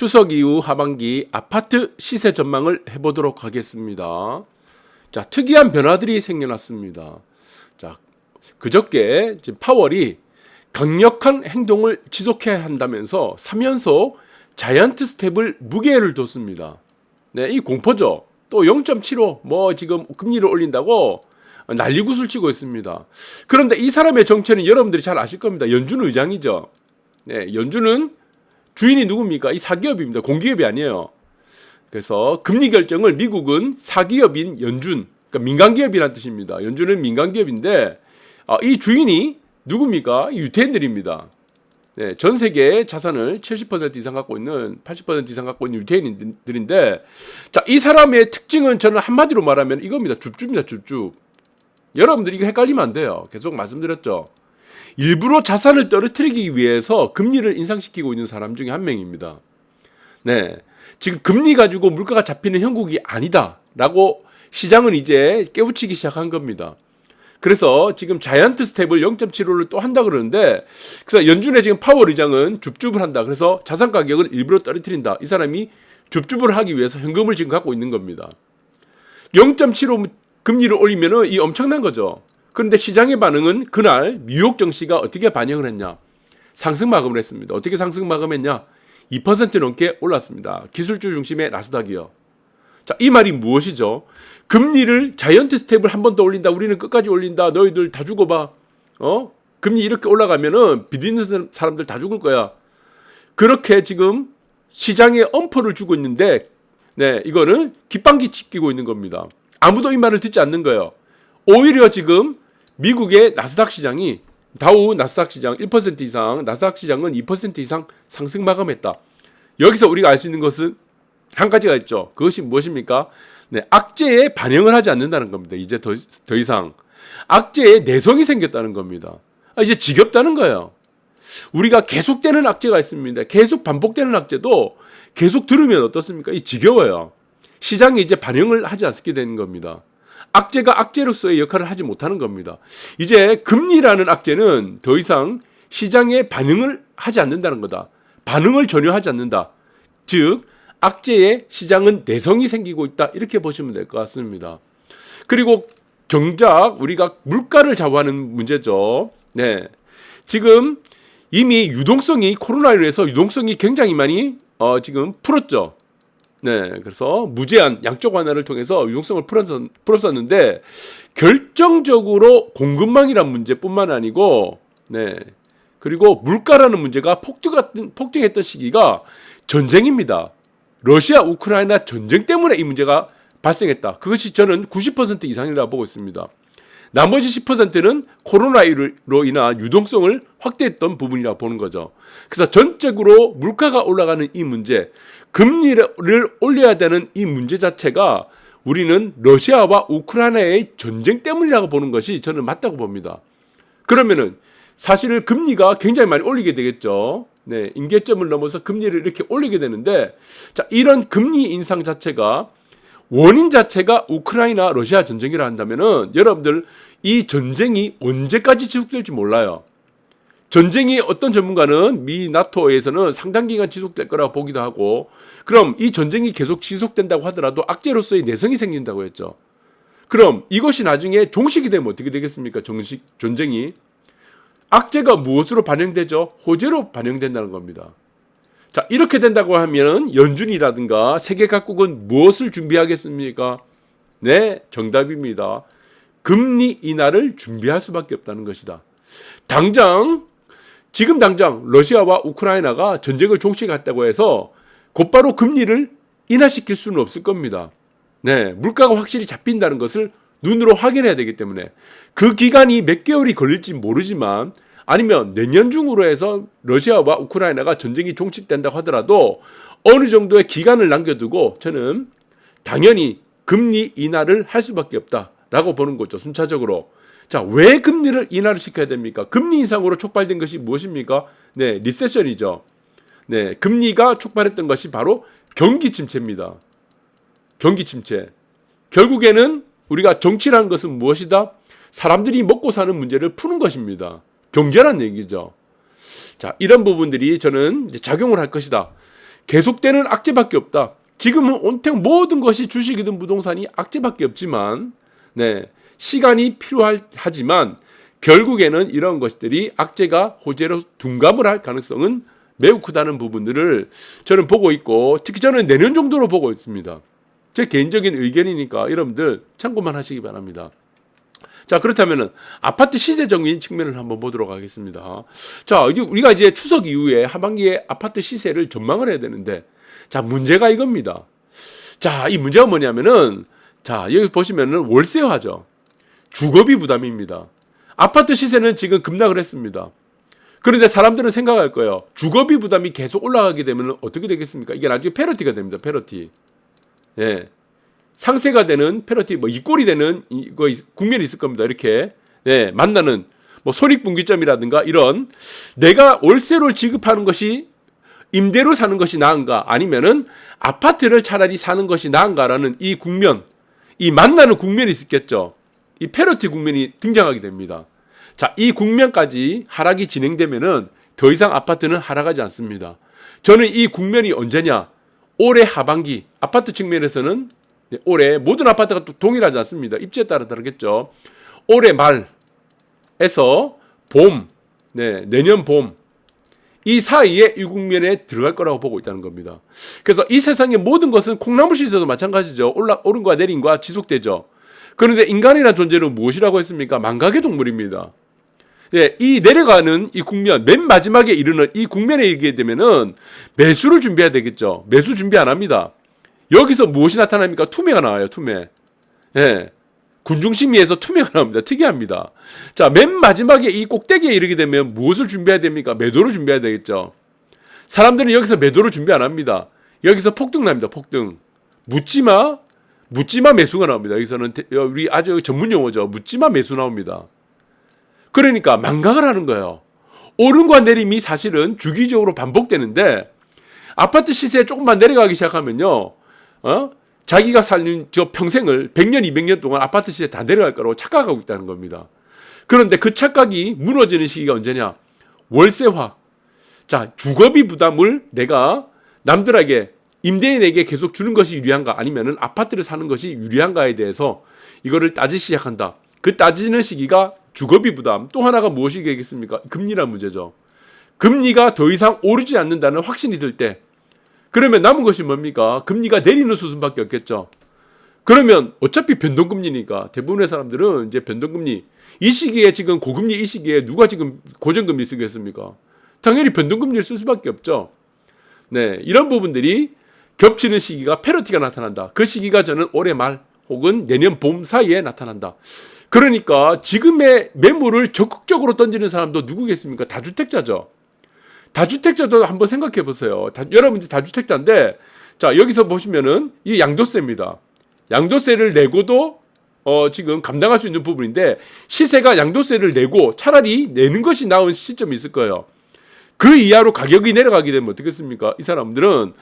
추석 이후 하반기 아파트 시세 전망을 해보도록 하겠습니다. 자, 특이한 변화들이 생겨났습니다. 자, 그저께 지금 파월이 강력한 행동을 지속해야 한다면서 3연속 자이언트 스텝을 무게를 뒀습니다. 네, 이 공포죠. 또 0.75, 뭐 지금 금리를 올린다고 난리구슬 치고 있습니다. 그런데 이 사람의 정체는 여러분들이 잘 아실 겁니다. 연준 의장이죠. 네, 연준은 주인이 누굽니까? 이 사기업입니다. 공기업이 아니에요. 그래서 금리 결정을 미국은 사기업인 연준, 그러니까 민간기업이라는 뜻입니다. 연준은 민간기업인데 아, 이 주인이 누굽니까? 이 유태인들입니다. 네, 전 세계 자산을 70% 이상 갖고 있는 80% 이상 갖고 있는 유태인들인데 자, 이 사람의 특징은 저는 한마디로 말하면 이겁니다. 줍줍입니다. 줍줍. 여러분들 이거 헷갈리면 안 돼요. 계속 말씀드렸죠. 일부러 자산을 떨어뜨리기 위해서 금리를 인상시키고 있는 사람 중에 한 명입니다. 네. 지금 금리 가지고 물가가 잡히는 형국이 아니다라고 시장은 이제 깨우치기 시작한 겁니다. 그래서 지금 자이언트 스텝을 0.75를 또 한다 그러는데 그래서 연준의 지금 파월 의장은 줍줍을 한다. 그래서 자산 가격을 일부러 떨어뜨린다. 이 사람이 줍줍을 하기 위해서 현금을 지금 갖고 있는 겁니다. 0.75 금리를 올리면은 이 엄청난 거죠. 그런데 시장의 반응은 그날 뉴욕 증시가 어떻게 반영을 했냐? 상승 마감을 했습니다. 어떻게 상승 마감했냐? 2% 넘게 올랐습니다. 기술주 중심의 나스닥이요. 자, 이 말이 무엇이죠? 금리를 자이언트 스텝을 한 번 더 올린다. 우리는 끝까지 올린다. 너희들 다 죽어봐. 어? 금리 이렇게 올라가면은 빚있는 사람들 다 죽을 거야. 그렇게 지금 시장에 엄포를 주고 있는데, 네, 이거는 깃방기 찍히고 있는 겁니다. 아무도 이 말을 듣지 않는 거예요. 오히려 지금 미국의 나스닥 시장이 다우 나스닥 시장 1% 이상, 나스닥 시장은 2% 이상 상승 마감했다. 여기서 우리가 알 수 있는 것은 한 가지가 있죠. 그것이 무엇입니까? 네, 악재에 반영을 하지 않는다는 겁니다. 이제 더, 더 이상 악재에 내성이 생겼다는 겁니다. 아, 이제 지겹다는 거예요. 우리가 계속되는 악재가 있습니다. 계속 반복되는 악재도 계속 들으면 어떻습니까? 이 지겨워요. 시장이 이제 반영을 하지 않게 되는 겁니다. 악재가 악재로서의 역할을 하지 못하는 겁니다. 이제 금리라는 악재는 더 이상 시장에 반응을 하지 않는다는 거다. 반응을 전혀 하지 않는다. 즉, 악재에 시장은 내성이 생기고 있다. 이렇게 보시면 될 것 같습니다. 그리고 정작 우리가 물가를 좌우하는 문제죠. 네. 지금 이미 유동성이 코로나로 인해서 유동성이 굉장히 많이 어, 지금 풀었죠. 네, 그래서 무제한 양적 완화를 통해서 유동성을 풀었었는데 결정적으로 공급망이란 문제뿐만 아니고 네 그리고 물가라는 문제가 폭등 같은 폭등했던 시기가 전쟁입니다. 러시아 우크라이나 전쟁 때문에 이 문제가 발생했다. 그것이 저는 90% 이상이라고 보고 있습니다. 나머지 10%는 코로나로 인한 유동성을 확대했던 부분이라고 보는 거죠. 그래서 전적으로 물가가 올라가는 이 문제, 금리를 올려야 되는 이 문제 자체가 우리는 러시아와 우크라이나의 전쟁 때문이라고 보는 것이 저는 맞다고 봅니다. 그러면은 사실 금리가 굉장히 많이 올리게 되겠죠. 네, 임계점을 넘어서 금리를 이렇게 올리게 되는데 자, 이런 금리 인상 자체가 원인 자체가 우크라이나 러시아 전쟁이라 한다면은 여러분들 이 전쟁이 언제까지 지속될지 몰라요. 전쟁이 어떤 전문가는 미 나토에서는 상당 기간 지속될 거라고 보기도 하고 그럼 이 전쟁이 계속 지속된다고 하더라도 악재로서의 내성이 생긴다고 했죠. 그럼 이것이 나중에 종식이 되면 어떻게 되겠습니까? 정식 전쟁이 악재가 무엇으로 반영되죠? 호재로 반영된다는 겁니다. 자, 이렇게 된다고 하면 연준이라든가 세계 각국은 무엇을 준비하겠습니까? 네, 정답입니다. 금리 인하를 준비할 수밖에 없다는 것이다. 당장 지금 당장 러시아와 우크라이나가 전쟁을 종식했다고 해서 곧바로 금리를 인하시킬 수는 없을 겁니다. 네, 물가가 확실히 잡힌다는 것을 눈으로 확인해야 되기 때문에 그 기간이 몇 개월이 걸릴지 모르지만 아니면 내년 중으로 해서 러시아와 우크라이나가 전쟁이 종식된다고 하더라도 어느 정도의 기간을 남겨두고 저는 당연히 금리 인하를 할 수밖에 없다라고 보는 거죠. 순차적으로. 자, 왜 금리를 인하를 시켜야 됩니까? 금리 인상으로 촉발된 것이 무엇입니까? 네, 리세션이죠. 네, 금리가 촉발했던 것이 바로 경기 침체입니다. 경기 침체. 결국에는 우리가 정치라는 것은 무엇이다? 사람들이 먹고 사는 문제를 푸는 것입니다. 경제란 얘기죠. 자, 이런 부분들이 저는 작용을 할 것이다. 계속되는 악재밖에 없다. 지금은 온통 모든 것이 주식이든 부동산이 악재밖에 없지만 네. 시간이 필요하지만 결국에는 이런 것들이 악재가 호재로 둔갑을 할 가능성은 매우 크다는 부분들을 저는 보고 있고 특히 저는 내년 정도로 보고 있습니다. 제 개인적인 의견이니까 여러분들 참고만 하시기 바랍니다. 자 그렇다면은 아파트 시세적인 측면을 한번 보도록 하겠습니다. 자 이제 우리가 이제 추석 이후에 하반기에 아파트 시세를 전망을 해야 되는데 자 문제가 이겁니다. 자 이 문제가 뭐냐면은 자 여기 보시면은 월세화죠. 주거비 부담입니다. 아파트 시세는 지금 급락을 했습니다. 그런데 사람들은 생각할 거예요. 주거비 부담이 계속 올라가게 되면 어떻게 되겠습니까? 이게 나중에 페널티가 됩니다. 페널티. 예. 상세가 되는 페널티, 뭐 이꼴이 되는 이거 국면이 있을 겁니다. 이렇게 예, 만나는 뭐 손익분기점이라든가 이런 내가 월세를 지급하는 것이 임대로 사는 것이 나은가 아니면은 아파트를 차라리 사는 것이 나은가라는 이 국면, 이 만나는 국면이 있겠죠. 이 페널티 국면이 등장하게 됩니다. 자, 이 국면까지 하락이 진행되면은 더 이상 아파트는 하락하지 않습니다. 저는 이 국면이 언제냐? 올해 하반기 아파트 측면에서는 네, 올해 모든 아파트가 또 동일하지 않습니다. 입지에 따라 다르겠죠. 올해 말에서 봄, 네, 내년 봄, 이 사이에 이 국면에 들어갈 거라고 보고 있다는 겁니다. 그래서 이 세상의 모든 것은 콩나물 시세도 마찬가지죠. 올라, 오른과 내림과 지속되죠. 그런데 인간이라는 존재는 무엇이라고 했습니까? 망각의 동물입니다. 예, 이 내려가는 이 국면, 맨 마지막에 이르는 이 국면에 이르게 되면은 매수를 준비해야 되겠죠. 매수 준비 안 합니다. 여기서 무엇이 나타납니까? 투매가 나와요, 투매. 예. 군중심리에서 투매가 나옵니다. 특이합니다. 자, 맨 마지막에 이 꼭대기에 이르게 되면 무엇을 준비해야 됩니까? 매도를 준비해야 되겠죠. 사람들은 여기서 매도를 준비 안 합니다. 여기서 폭등 납니다, 폭등. 묻지마, 묻지마 매수가 나옵니다. 여기서는 우리 아주 전문 용어죠. 묻지마 매수 나옵니다. 그러니까 망각을 하는 거예요. 오름과 내림이 사실은 주기적으로 반복되는데 아파트 시세 조금만 내려가기 시작하면요. 어? 자기가 살는 저 평생을 100년, 200년 동안 아파트 시세 다 내려갈 거라고 착각하고 있다는 겁니다. 그런데 그 착각이 무너지는 시기가 언제냐? 월세화. 자, 주거비 부담을 내가 남들에게 임대인에게 계속 주는 것이 유리한가 아니면은 아파트를 사는 것이 유리한가에 대해서 이거를 따지기 시작한다. 그 따지는 시기가 주거비 부담 또 하나가 무엇이겠습니까? 금리란 문제죠. 금리가 더 이상 오르지 않는다는 확신이 들 때 그러면 남은 것이 뭡니까? 금리가 내리는 수순밖에 없겠죠. 그러면 어차피 변동금리니까 대부분의 사람들은 이제 변동금리 이 시기에 지금 고금리 이 시기에 누가 지금 고정금리 쓰겠습니까? 당연히 변동금리를 쓸 수밖에 없죠. 네, 이런 부분들이 겹치는 시기가 페널티가 나타난다. 그 시기가 저는 올해 말 혹은 내년 봄 사이에 나타난다. 그러니까 지금의 매물을 적극적으로 던지는 사람도 누구겠습니까? 다주택자죠. 다주택자도 한번 생각해 보세요. 다, 여러분들 다주택자인데 자 여기서 보시면은 이 양도세입니다. 양도세를 내고도 어, 지금 감당할 수 있는 부분인데 시세가 양도세를 내고 차라리 내는 것이 나은 시점이 있을 거예요. 그 이하로 가격이 내려가게 되면 어떻겠습니까? 이 사람들은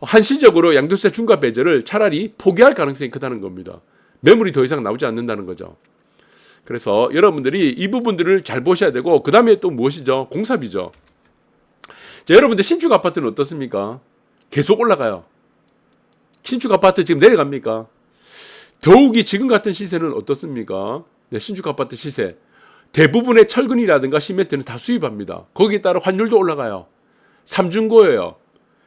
한시적으로 양도세 중과 배제를 차라리 포기할 가능성이 크다는 겁니다. 매물이 더 이상 나오지 않는다는 거죠. 그래서 여러분들이 이 부분들을 잘 보셔야 되고 그 다음에 또 무엇이죠? 공사비죠. 자, 여러분들 신축 아파트는 어떻습니까? 계속 올라가요. 신축 아파트 지금 내려갑니까? 더욱이 지금 같은 시세는 어떻습니까? 네, 신축 아파트 시세. 대부분의 철근이라든가 시멘트는 다 수입합니다. 거기에 따라 환율도 올라가요. 삼중고예요.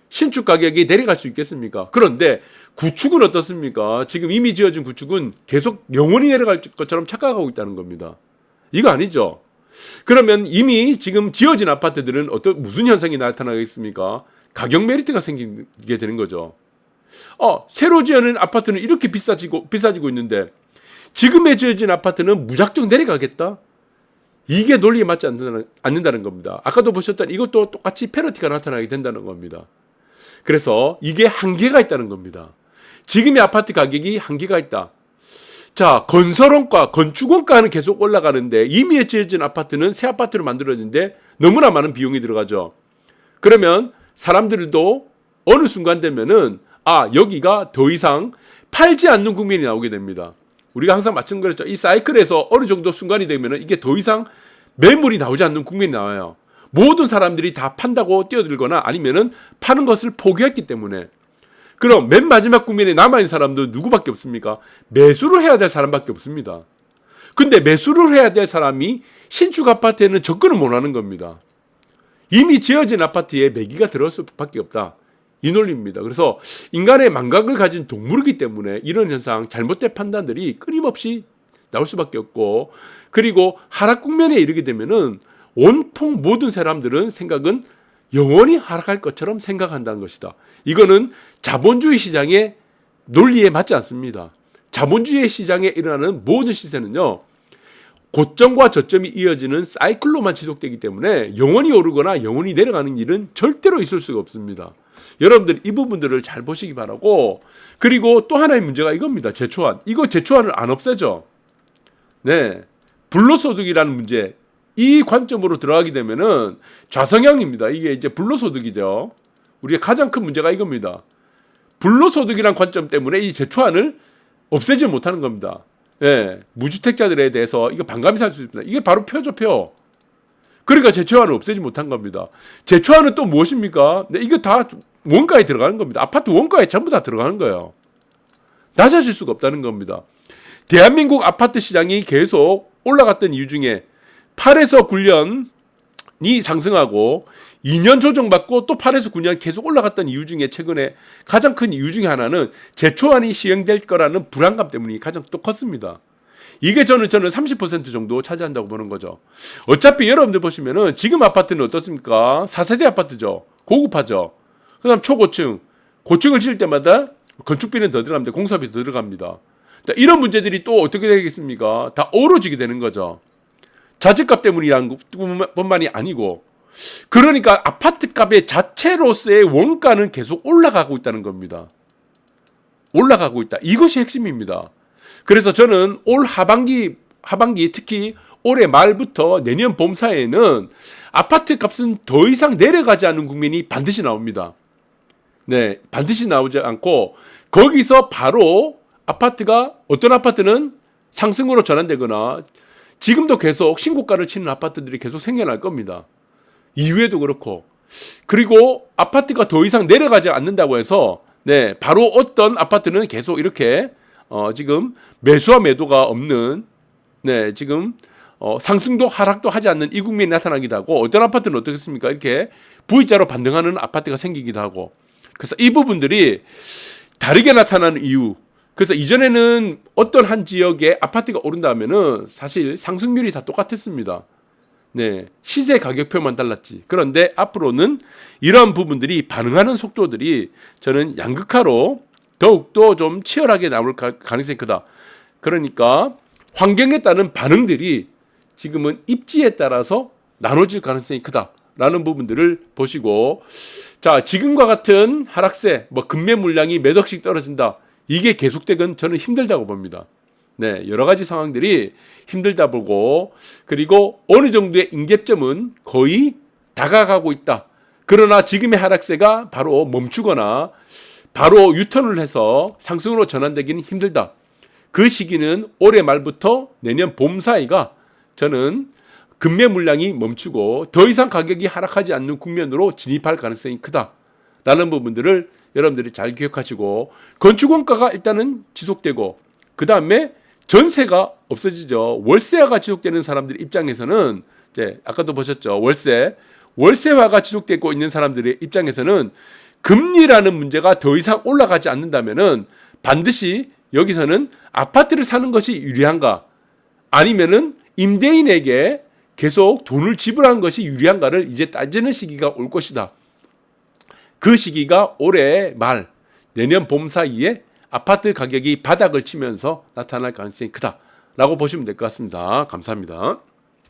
신축 가격이 내려갈 수 있겠습니까? 그런데 구축은 어떻습니까? 지금 이미 지어진 구축은 계속 영원히 내려갈 것처럼 착각하고 있다는 겁니다. 이거 아니죠? 그러면 이미 지금 지어진 아파트들은 어떤 무슨 현상이 나타나겠습니까? 가격 메리트가 생기게 되는 거죠. 어, 새로 지어낸 아파트는 이렇게 비싸지고 비싸지고 있는데 지금에 지어진 아파트는 무작정 내려가겠다. 이게 논리에 맞지 않는다는, 않는다는 겁니다. 아까도 보셨던 이것도 똑같이 페널티가 나타나게 된다는 겁니다. 그래서 이게 한계가 있다는 겁니다. 지금의 아파트 가격이 한계가 있다. 자, 건설원가, 건축원가는 계속 올라가는데 이미 지어진 아파트는 새 아파트로 만들어지는데 너무나 많은 비용이 들어가죠. 그러면 사람들도 어느 순간 되면은 아, 여기가 더 이상 팔지 않는 국면이 나오게 됩니다. 우리가 항상 마찬가지죠. 이 사이클에서 어느 정도 순간이 되면은 이게 더 이상 매물이 나오지 않는 국면이 나와요. 모든 사람들이 다 판다고 뛰어들거나 아니면은 파는 것을 포기했기 때문에 그럼 맨 마지막 국면에 남아있는 사람도 누구밖에 없습니까? 매수를 해야 될 사람밖에 없습니다. 근데 매수를 해야 될 사람이 신축 아파트에는 접근을 못 하는 겁니다. 이미 지어진 아파트에 매기가 들어올 수밖에 없다. 이 논리입니다. 그래서 인간의 망각을 가진 동물이기 때문에 이런 현상, 잘못된 판단들이 끊임없이 나올 수밖에 없고, 그리고 하락 국면에 이르게 되면은 온통 모든 사람들은 생각은 영원히 하락할 것처럼 생각한다는 것이다. 이거는 자본주의 시장의 논리에 맞지 않습니다. 자본주의 시장에 일어나는 모든 시세는요, 고점과 저점이 이어지는 사이클로만 지속되기 때문에 영원히 오르거나 영원히 내려가는 일은 절대로 있을 수가 없습니다. 여러분들 이 부분들을 잘 보시기 바라고 그리고 또 하나의 문제가 이겁니다. 제초안. 이거 제초안을 안 없애죠. 네. 불로소득이라는 문제. 이 관점으로 들어가게 되면은 좌성향입니다. 이게 이제 불로소득이죠. 우리의 가장 큰 문제가 이겁니다. 불로소득이란 관점 때문에 이 제초안을 없애지 못하는 겁니다. 예, 무주택자들에 대해서 이거 반감이 살 수 있습니다. 이게 바로 표죠, 표. 그러니까 제초안을 없애지 못한 겁니다. 제초안은 또 무엇입니까? 네, 이거 다 원가에 들어가는 겁니다. 아파트 원가에 전부 다 들어가는 거예요. 낮아질 수가 없다는 겁니다. 대한민국 아파트 시장이 계속 올라갔던 이유 중에 8에서 9년이 상승하고 2년 조정받고 또 8에서 9년 계속 올라갔던 이유 중에 최근에 가장 큰 이유 중에 하나는 제초안이 시행될 거라는 불안감 때문이 가장 또 컸습니다. 이게 저는 저는 30% 정도 차지한다고 보는 거죠. 어차피 여러분들 보시면은 지금 아파트는 어떻습니까? 4세대 아파트죠. 고급화죠. 그다음 초고층, 고층을 지을 때마다 건축비는 더 들어갑니다. 공사비 더 들어갑니다. 자, 이런 문제들이 또 어떻게 되겠습니까? 다 어우러지게 되는 거죠. 자재값 때문이라는 것뿐만이 아니고 그러니까 아파트 값의 자체로서의 원가는 계속 올라가고 있다는 겁니다. 올라가고 있다. 이것이 핵심입니다. 그래서 저는 올 하반기 하반기 특히 올해 말부터 내년 봄 사이에는 아파트 값은 더 이상 내려가지 않는 국면이 반드시 나옵니다. 네, 반드시 나오지 않고 거기서 바로 아파트가 어떤 아파트는 상승으로 전환되거나 지금도 계속 신고가를 치는 아파트들이 계속 생겨날 겁니다. 이후에도 그렇고. 그리고 아파트가 더 이상 내려가지 않는다고 해서 네 바로 어떤 아파트는 계속 이렇게 어 지금 매수와 매도가 없는 네 지금 어 상승도 하락도 하지 않는 이 국면이 나타나기도 하고 어떤 아파트는 어떻겠습니까? 이렇게 V자로 반등하는 아파트가 생기기도 하고. 그래서 이 부분들이 다르게 나타나는 이유 그래서 이전에는 어떤 한 지역에 아파트가 오른다 하면은 사실 상승률이 다 똑같았습니다. 네, 시세 가격표만 달랐지. 그런데 앞으로는 이러한 부분들이 반응하는 속도들이 저는 양극화로 더욱더 좀 치열하게 나올 가능성이 크다. 그러니까 환경에 따른 반응들이 지금은 입지에 따라서 나눠질 가능성이 크다라는 부분들을 보시고 자 지금과 같은 하락세 뭐 금매 물량이 몇 억씩 떨어진다 이게 계속되건 저는 힘들다고 봅니다. 네, 여러 가지 상황들이 힘들다 보고 그리고 어느 정도의 인계점은 거의 다가가고 있다. 그러나 지금의 하락세가 바로 멈추거나 바로 유턴을 해서 상승으로 전환되기는 힘들다. 그 시기는 올해 말부터 내년 봄 사이가 저는 금매 물량이 멈추고 더 이상 가격이 하락하지 않는 국면으로 진입할 가능성이 크다 라는 부분들을 여러분들이 잘 기억하시고 건축 원가가 일단은 지속되고 그 다음에 전세가 없어지죠. 월세화가 지속되는 사람들 입장에서는 이제 아까도 보셨죠. 월세 월세화가 지속되고 있는 사람들의 입장에서는 금리라는 문제가 더 이상 올라가지 않는다면은 반드시 여기서는 아파트를 사는 것이 유리한가 아니면은 임대인에게 계속 돈을 지불하는 것이 유리한가를 이제 따지는 시기가 올 것이다. 그 시기가 올해 말 내년 봄 사이에 아파트 가격이 바닥을 치면서 나타날 가능성이 크다라고 보시면 될 것 같습니다. 감사합니다.